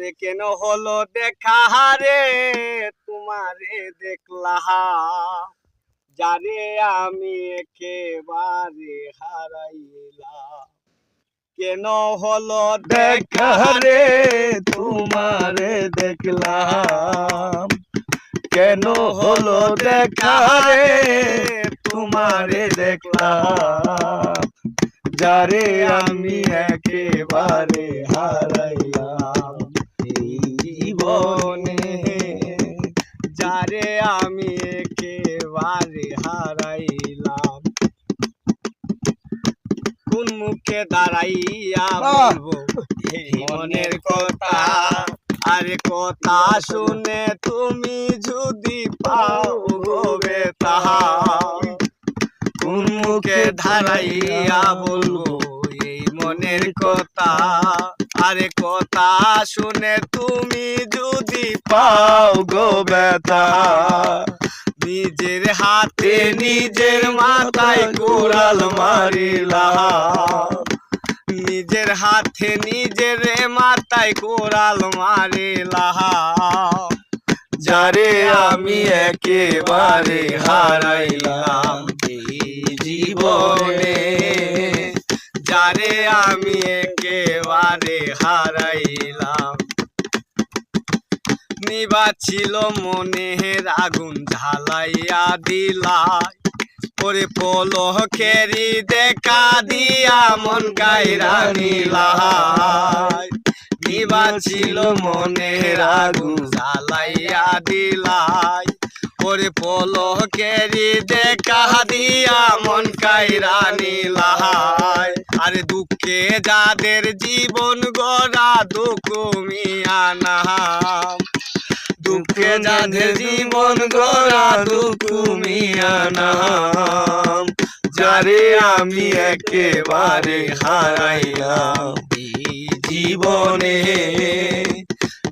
ওরে কেন হলো দেখা রে তোমারে দেখলা যারে আমি একেবারে হারাইলাম। কেন হলো দেখা রে তোমারে দেখলাম। কেন হলো দেখা রে তোমারে দেখলাম। যারে আমি একেবারে এই জীবনে যারে আমি একেবারে হারাইলাম। কোন মুখে দাঁড়াইয়া! বলব এই মনের কথা। আরে কথা শুনে তুমি যদি পাও গবে তাহা কোন মুখে দাঁড়াইয়া বলব এই মনের কথা? আরে কথা শুনে তুমি যদি পাও গো ব্যথা, নিজের হাতে নিজের মাথায় কোরাল মারিলা। নিজের হাতে নিজের মাথায় কোরাল মারিলাম যারে আমি একেবারে হারাইলাম জীবনে। যারে আমি একেবারে হারাইলাম। নিবা ছিল মনের আগুন ঝালাইয়া দিলাই। ওরে পলকেরি দেখা দিয়া মন কায়রা নিলাই। ছিল মনের আগুন জ্বালাইয়া দিলাই। ওরে পলকেরি দেখা দিয়া মন কায়রা নিলাই আরে দুঃখে যাদের জীবন গড়া দুঃখ মিয়া নাম। দুঃখে যাদের জীবন গড়া দুঃখ মিয়া নাম। যারে আমি একেবারে হারাইলাম। এই জীবনে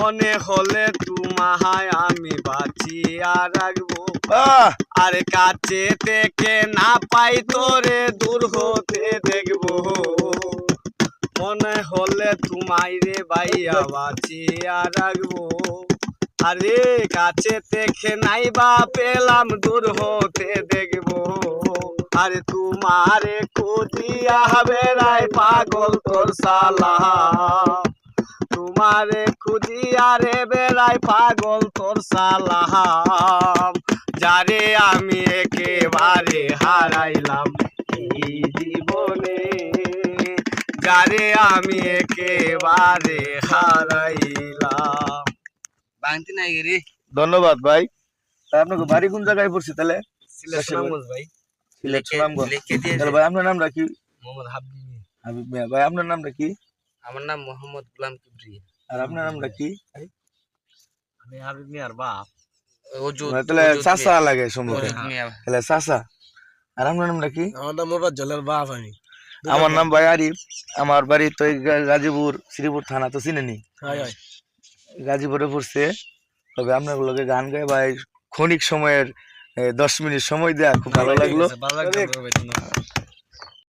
মনে হলে তোমায় আমি বাঁচিয়া রাখব। আর কাছে থেকে না পাই তোরে দূর হতে দেখব। মনে হলে তোমায় রে ভাইয়া বাঁচিয়া রাখব। আরে কাছে থেকে নাই বা পেলাম দূর হতে দেখব। আরে তোমারে খুঁজিয়া বেড়াই পাগল তোর সালা। তোমারে খুঁজিয়া রে বেড়াই পাগল তোর সালাম। যারে আমি একেবারে হারাইলাম এই জীবনে। যারে আমি একেবারে হারাইলাম। বাংতি নাই রে। ধন্যবাদ ভাই। আপনাকে বাড়ি কোন জায়গায় পড়ছে তাহলে? ভাই। সিলেট সুনামগঞ্জ। আপনার নামটা কি? মোহাম্মদ হাবিব হাবিব ভাই আপনার নামটা কি? আমার নাম মোহাম্মদ গুলাম কিবরি। আর আপনার নামটা কি? আমি হাবিব মিয়ার বাপ। ভাই, তাহলে চাচা লাগে সম্ভবত তাহলে চাচা আর আপনার নামটা কি? আমার নাম মোবাদ জলের বাপ আমি। আমার নাম ভাই আরিফ আমার বাড়ি তো এই গাজীপুর শ্রীপুর থানা তো চিনেনি? গাজীপুরে পড়ছে। তবে আপনার লোকে গান গায় ভাই ক্ষণিক সময়ের দশ মিনিট সময় দেয়া খুব ভালো লাগল।